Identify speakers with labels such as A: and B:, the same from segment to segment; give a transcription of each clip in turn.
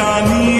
A: i need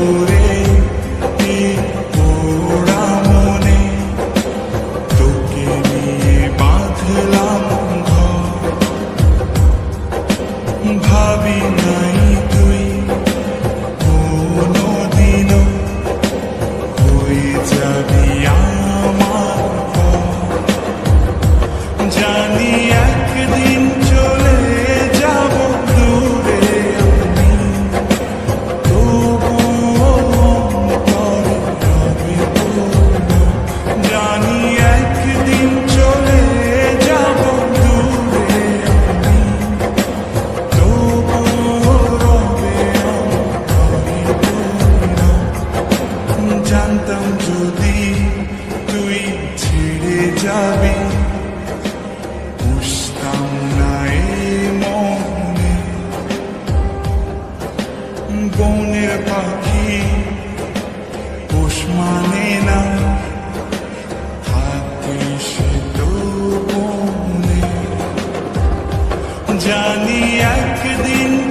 A: ঘুরে পোড়া মনে? তোকে নিয়ে বাঁধলাম ভাবি নাই তুই, কোনদিনও হয়ে যাবি আমার জানি একদিন যাবে। বুঝতাম না মনে। বনের পাখি পোষ মানে না। হাতে সে তো জানি একদিন